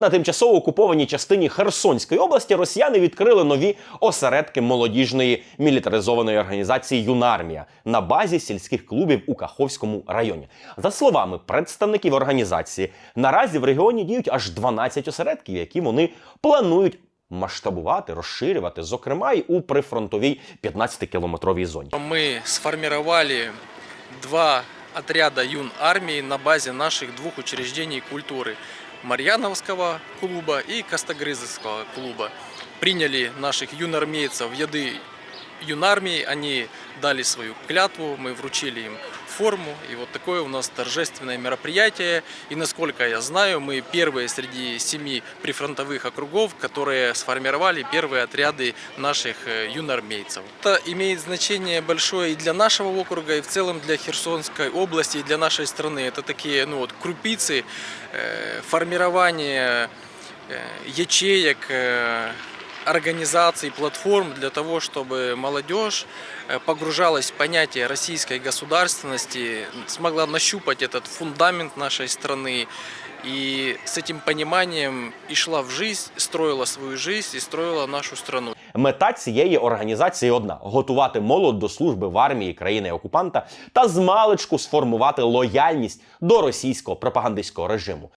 На тимчасово окупованій частині Херсонської області росіяни відкрили нові осередки молодіжної мілітаризованої організації Юнармія на базі сільських клубів у Каховському районі. За словами представників організації, наразі в регіоні діють аж 12 осередків, які вони планують масштабувати, розширювати, зокрема й у прифронтовій 15-кілометровій зоні. Мы сформировали два отряда юн армии на базе наших двух учреждений культуры Марьяновского клуба и Костогрызовского клуба. Приняли наших юнармейцев в яды юнармии, они дали свою клятву, мы вручили им форму, и вот такое у нас торжественное мероприятие. И насколько я знаю, мы первые среди семи прифронтовых округов, которые сформировали первые отряды наших э, юнармейцев. Это имеет значение большое и для нашего округа, и в целом для Херсонской области, и для нашей страны. Это такие ну, вот, крупицы э, формирования э, ячеек, э, организаций, платформ для того, чтобы молодежь э, погружалась в понятие российской государственности, смогла нащупать этот фундамент нашей страны и с этим пониманием и шла в жизнь, строила свою жизнь и строила нашу страну. Мета цієї організації одна: готувати молодь до служби в армії країни-окупанта та змалечку сформувати лояльність до російського пропагандистського режиму.